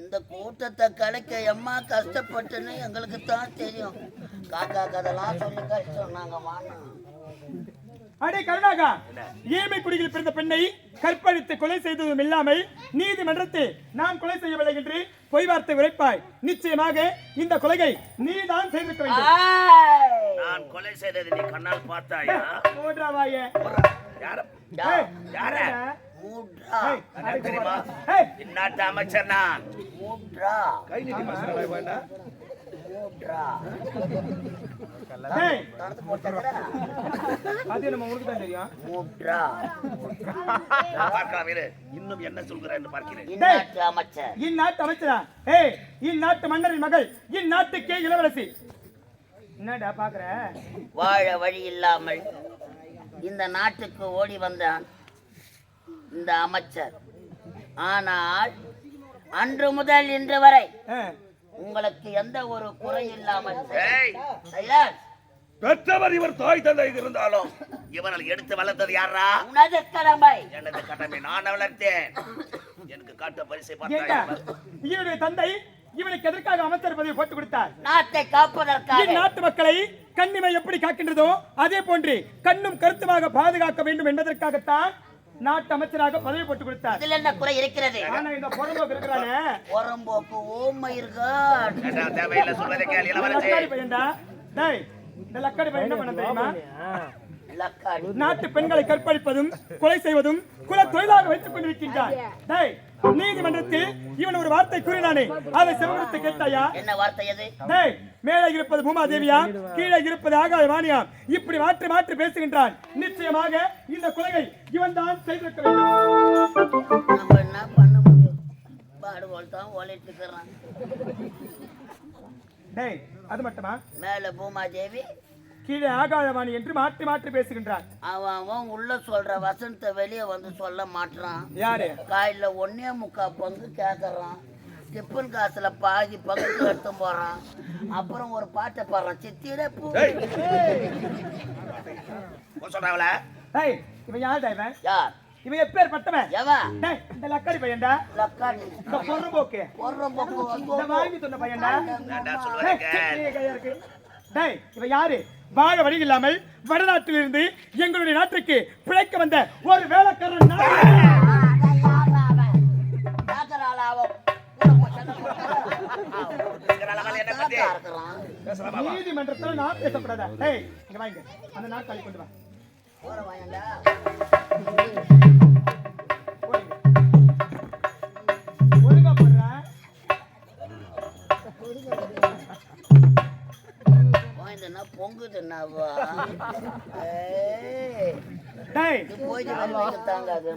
இந்த கூட்டத்தை கலைக்க எம்மா கஷ்டப்பட்டுன்னு எங்களுக்கு தான் தெரியும். காக்கா கதெல்லாம் சொல்லி கஷ்டம் நாங்க வாங்க அடே கருணாகா ஏமை குடியில் பிறந்த பெண்ணை கற்பழித்து கொலை செய்ததும் இல்லாமல் நீதிமன்றத்தில் நான் கொலை செய்யவில்லை என்று பொய் வார்த்தை உரைப்பாய். நிச்சயமாக இந்த கொலையை நீதான் செய்திருக்க வேண்டும். நான் கொலை செய்ததை நீ கண்ணால் பார்த்தாயா? யார? யார? என்னடா? மூட்ரா ஏய், அடே தெரியுமா? ஏய், இந்நாட்டு அமைச்சர் நான் மூட்ரா மூட்ரா ஏய், நடந்து போட்டா அது நம்ம உனக்கு தான் தெரியும். மூட்ரா பார்க்கலாம் இரு இன்னும் என்ன சொல்கிறாய் என்று பார்க்கிறேன். இந்நாட்டு அமைச்சரா? ஏய் இந்நாட்டு மன்னரின் மகள் இந்நாட்டுக்கே இளவரசி. என்னடா பாக்குற? வாழ வழி இல்லாமல் இந்த நாட்டுக்கு ஓடி வந்தான். இந்த அமைச்சர். ஆனால் அன்று முதல் இன்று வரை உங்களுக்கு எந்த ஒரு குறை இல்லாமல். பெற்றவர் இவர் தாய் தந்தை இருந்தாலும் இவனால் எடுத்து வளர்த்தது யாரா உனது கடமை. எனது கடமை நான் வளர்த்தேன். எனக்கு காட்ட பரிசை இவனுடைய தந்தை இவனுக்கு எதற்காக அமைச்சர் பதவி போட்டு கொடுத்தார்? நாட்டை காப்பதற்காக. இந்நாட்டு மக்களை கண்ணிமை எப்படி காக்கின்றதோ அதே போன்று கண்ணும் கருத்துமாக பாதுகாக்க வேண்டும் என்பதற்காகத்தான் நாட்டு அமைச்சராக பதவி போட்டு கொடுத்தார். இதில் என்ன குறை இருக்கிறது? ஆனா இந்த பொறம்போக்கு இருக்கிறானே? புறம்போக்கு ஓ மை காட். ஏண்டா, தேவையில்லை சொல்வதை கேள் இந்த இளவரசி லக்காடி பையன்டா. டேய் இந்த லக்காடி பையன் என்ன பண்ண தெரியுமா? லக்காடி. நாட்டு பெண்களை கற்பழிப்பதும் கொலை செய்வதும் குல தொழிலாக வைத்துக் கொண்டிருக்கின்றார். டேய் நீதிமன்றத்தில் இவன் ஒரு வார்த்தை கூறினானே. அதை செவனித்து கேட்டாயா? என்ன வார்த்தை அது? டேய் மேலே இருப்பது பூமாதேவியா? கீழே இருப்பது ஆகாய வாணியாம் இப்படி மாற்றி மாற்றி பேசுகின்றான். நிச்சயமாக இந்த கொலையை இவன் தான் செய்திருக்க வேண்டும் நம்ம என்ன பண்ண முடியும் பாடுவோல் தான் ஓலிட்டு இருக்கிறான் டேய் அது மட்டுமா மேல பூமாதேவி கீழே ஆகாயவாணி என்று மாற்றி மாற்றி பேசுகின்றான் அவன் அவன் உள்ள சொல்ற வசனத்தை வெளியே வந்து சொல்ல மாட்றான் யாரு காயில ஒன்னே முக்கா பங்கு கேட்கறான் டிஃபன் காசுல பாதி பங்கு எடுத்து போறான் அப்புறம் ஒரு பாட்டை பாடுறான் சித்திர பூ டேய் இவன் யாருடா இவன்? யார்? இவன் எப்பேற்பட்டவன் எவன்? டேய் இந்த லக்காடி பையன்டா. லக்காடி. இந்த பொறும்போக்கு ஒரு பக்கம் இந்த வாங்கி சொன்ன பையன்டா ஏண்டா டேய், இவன் யாரு? வாழ வழி இல்லாமல் வடநாட்டிலிருந்து எங்களுடைய நாட்டுக்கு பிழைக்க வந்த ஒரு வேலைக்காரன். நீதிமன்றத்துல நான் பேசக்கூடாதா? டேய் இங்க வாங்க. அந்த நாட்காலி கொண்டு வா.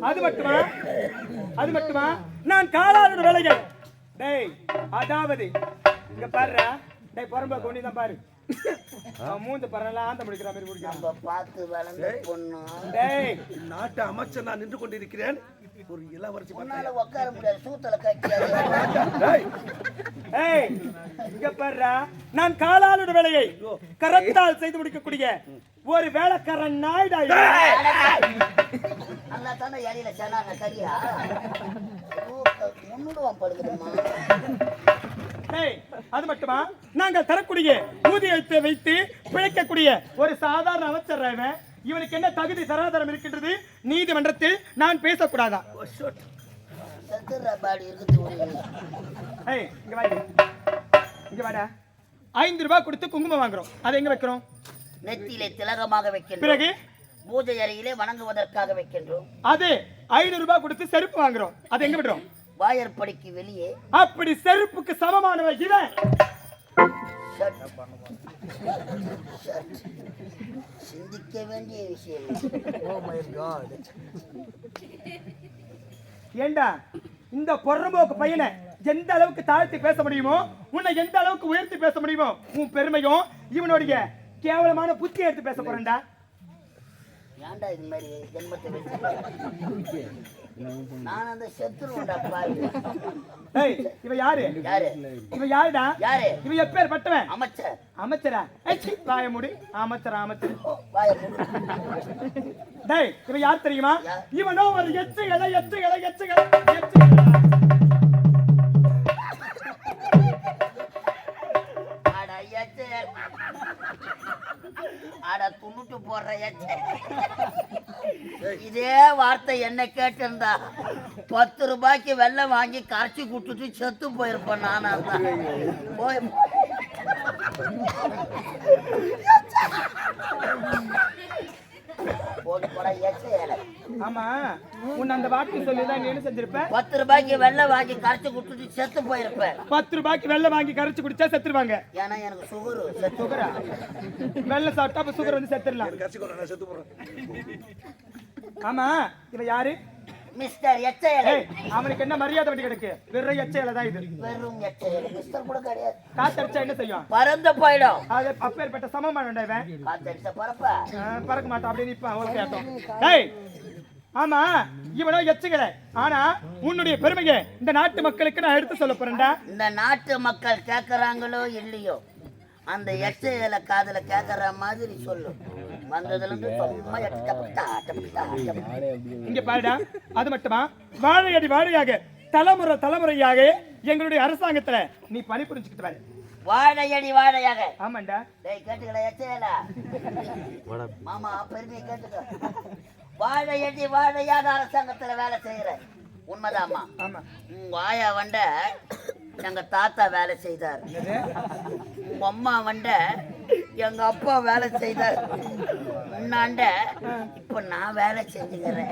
அது மட்டுமா? அது மட்டுமா? நான் வேலைகள். டேய் அதாவது இங்க பாருடா. டேய் புறம்பா கொண்டு தான் பாரு. மூந்து பரலாம் ஆந்த முடிக்கிற மாதிரி நம்ம பார்த்து வளர்ந்த பொண்ணு? டேய். நாட்டு அமைச்சர் நான் நின்று கொண்டிருக்கிறேன். ஒரு இளவரசி உன்னால உட்கார முடியாது சூத்தல ஏய் இங்க பாருடா. நான் காலாளர் வேலையை கரத்தால் செய்து முடிக்கக்கூடிய ஒரு வேலைக்காரன் நாய்டா. நல்லா தானே இலையில சொன்னாங்க சரியா? முன்னுடுவான் டேய். அது மட்டுமா? நாங்கள் தரக்கூடிய ஊதியத்தை வைத்து பிழைக்கக்கூடிய ஒரு சாதாரண அமைச்சர் இவன் இவனுக்கு என்ன தகுதி தராதரம் இருக்கின்றது? நீதிமன்றத்தில் நான் பேசக்கூடாதா? இங்க வாடி. ஐந்து ரூபாய் கொடுத்து குங்குமம் வாங்குறோம். அதை எங்க வைக்கிறோம்? நெத்தியிலே திலகமாக வைக்கின்றோம். பிறகு? பூஜை அறையிலே வணங்குவதற்காக வைக்கின்றோம். அது ஐநூறு ரூபாய் கொடுத்து செருப்பு வாங்குறோம். அதை எங்க விடுறோம்? வாயற்படிக்கு வெளியே. அப்படி செருப்புக்கு சமமானவன் இவன். சிந்திக்க வேண்டிய விஷயம் ஏண்டா இந்த பொறம்போக்கு பையனை எந்த அளவுக்கு தாழ்த்தி பேச முடியுமோ உன்னை எந்த அளவுக்கு உயர்த்தி பேச முடியுமோ உன் பெருமையும் இவனுடைய கேவலமான புத்தி எடுத்து பேச போறேன்டா. ஏன்டா இது மாதிரி ஜென்மத்தை வச்சு நான் அந்த ஏய் இவ யாரு? யாரு? இவ யாருடா? யாரு? இவ எப்பேர் பட்டவன் அமைச்சர். அமைச்சரா? ஏய், சீ, வாய மூடி. அமைச்சர் அமைச்சர். ஓ, வாயை மூடு. டேய் இவ யார் தெரியுமா? இவனோ ஒரு எச்சு இலை எச்சு இலை எச்சு இலை எச்சு அட துண்ணுட்டு போடுற எச்ச. இதே வார்த்தை என்ன கேட்டிருந்தா. பத்து ரூபாய்க்கு வெள்ளம் வாங்கி கரைச்சி கொடுத்துட்டு செத்து போயிருப்பேன் நானா. போய் ஆமா உன்னை அந்த வார்த்தை சொல்லிதான் நீ என்ன செஞ்சிருப்ப பத்து ரூபாய்க்கு வெள்ளம் வாங்கி கரைச்சி குட்டுட்டு செத்து போயிருப்பேன். பத்து ரூபாய்க்கு வெள்ளம் வாங்கி கரைச்சு குடிச்சா செத்துருவாங்க. ஏன்னா எனக்கு சுகரு சுகரா வெள்ளம் சாப்பிட்டா அப்ப சுகர் வந்து செத்துடலாம். செத்து போறேன். ஆமா இவ யாரு? மிஸ்டர் எச்ச இலை ஏய் அவனுக்கு என்ன மரியாதை வண்டி கிடக்கு? வெறும் எச்சையில தான் இது. வெறும் எச்ச இலை மிஸ்டர் கூட கிடையாது. காத்தடிச்சா என்ன செய்யும்? பறந்து போயிடும். அது அப்பேற்பட்ட சமமான இவன் காத்தடிச்ச பரப்ப ஆ, பறக்க மாட்டான் அப்படியே நிப்பான் கேட்டோம் டேய் ஆமா இவனோ எச்சுக்கல ஆனா உன்னுடைய பெருமையை இந்த நாட்டு மக்களுக்கு நான் எடுத்து சொல்ல போறேன்டா. இந்த நாட்டு மக்கள் கேட்கறாங்களோ இல்லையோ அந்த எச்ச இலை காதுல கேட்கற மாதிரி சொல்லு. வந்ததுல இருந்து சும்மா. இங்க பாருடா அது மட்டுமா? வாழையடி வாழையாக தலைமுறை தலைமுறையாக எங்களுடைய அரசாங்கத்துல நீ பணி புரிஞ்சுக்கிட்டு வர. வாழையடி வாழையாக. ஆமாண்டா. டேய் கேட்டுக்கடா எச்ச இலை மாமா பெருமையை கேட்டுக்க. வாழையடி வாழையாக அரசாங்கத்துல வேலை செய்யற உண்மைதாம்மா? உங்க ஆயா வண்ட எங்க தாத்தா வேலை செய்தார். உங்க அம்மா வண்ட எங்க அப்பா வேலை செய்தார். உன்னாண்ட இப்ப நான் வேலை செஞ்சுக்கிறேன்.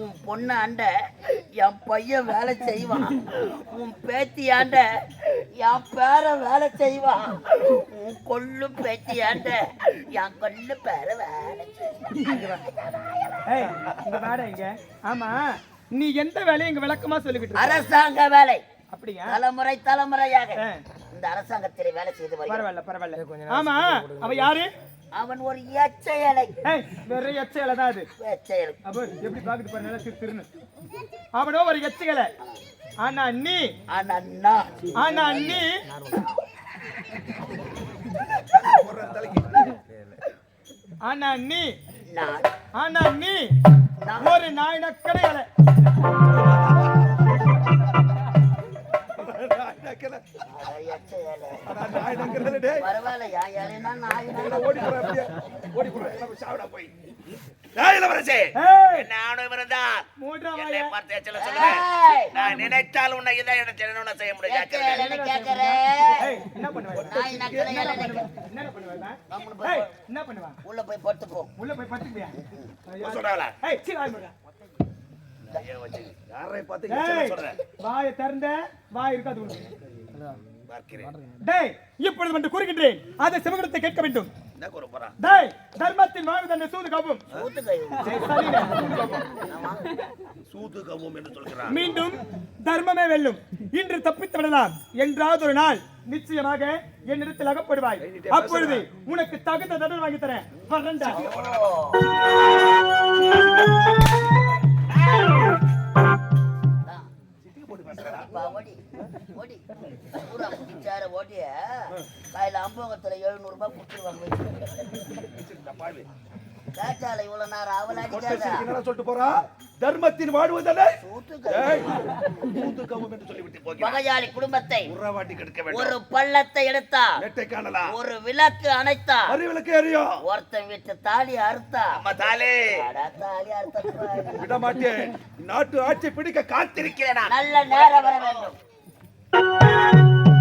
உன் பொண்ணாண்ட என் பையன் வேலை செய்வான். உன் பேத்தியாண்ட என் பேர வேலை செய்வான். உன் கொள்ளு பேத்தியாண்ட என் கொள்ளு பேர வேலை செய்வான். ஏய் இங்க வாடா இங்க. ஆமா நீ எந்த வேலையை இங்க விளக்கமா சொல்லிக்கிட்டு இருக்க? அரசாங்க வேலை. அப்படியா? தலைமுறை தலைமுறையாக இந்த அரசாங்கத்தில் வேலை செய்து பரவாயில்ல பரவாயில்ல. ஆமா அவ யாரு? அவன் ஒரு எச்சையலை. வெறும் எச்சையில தான் அது. எச்சையலை. அப்போ எப்படி பாக்குது பாரு நல்லா திரு திருன்னு. அவனோ ஒரு எச்சைகளை ஆனா நீ? ஆனா நான் ஆனா நீ? ஆனா நீ? நான் ஆனா நீ ஒரு நாய் நக்கடைகளை நினைத்தால் உன்னை இதை எனக்கு செய்ய முடியும்? உள்ள போய் படுத்து போ. உள்ள போய் படுத்துக்கியா போய் சொல்றாங்களா. யாரை பார்த்து சொல்றேன். வாயை திறந்த வாய் இருக்காது. பார்க்கிறேன். டேய் இப்பொழுது வந்து கூறுகின்றேன். அதை சிவகுடத்தை கேட்க வேண்டும். டேய் தர்மத்தின் வாழ்வு தன்னை சூது காப்பும். ஊத்து கை டேய், சரிடா, சூது கவும் என்று சொல்கிறான். மீண்டும் தர்மமே வெல்லும். இன்று தப்பித்து விடலாம். என்றாவது ஒரு நாள் நிச்சயமாக என்னிடத்தில் அகப்படுவாய். அப்பொழுது உனக்கு தகுந்த தண்டனை வாங்கி தரேன். வரேன்டா. அப்பா, ஓடி. ஓடிய. காலையில் அம்பகத்துல எழுநூறு ரூபாய் கொடுத்துருவாங்க. கேட்டால இவ்வளவு நேரம் அவள் அடிக்காத என்ன சொல்லிட்டு போறா? தர்மத்தின் போகிறான் பகையாளி குடும்பத்தை உறவாட்டி கெடுக்க ஒரு வேண்டும் பள்ளத்தை எடுத்தா நெட்டை காணலாம் ஒரு விளக்கு அணைத்தா அறிவிலுக்கு எரியும் ஒருத்தன் வீட்டு தாலி அறுத்தா. அம்மா தாலே. அடா, தாலி அறுத்தா விட மாட்டேன் நாட்டு ஆட்சி பிடிக்க காத்திருக்கிறேன். நல்ல நேரம் வர வேண்டும்.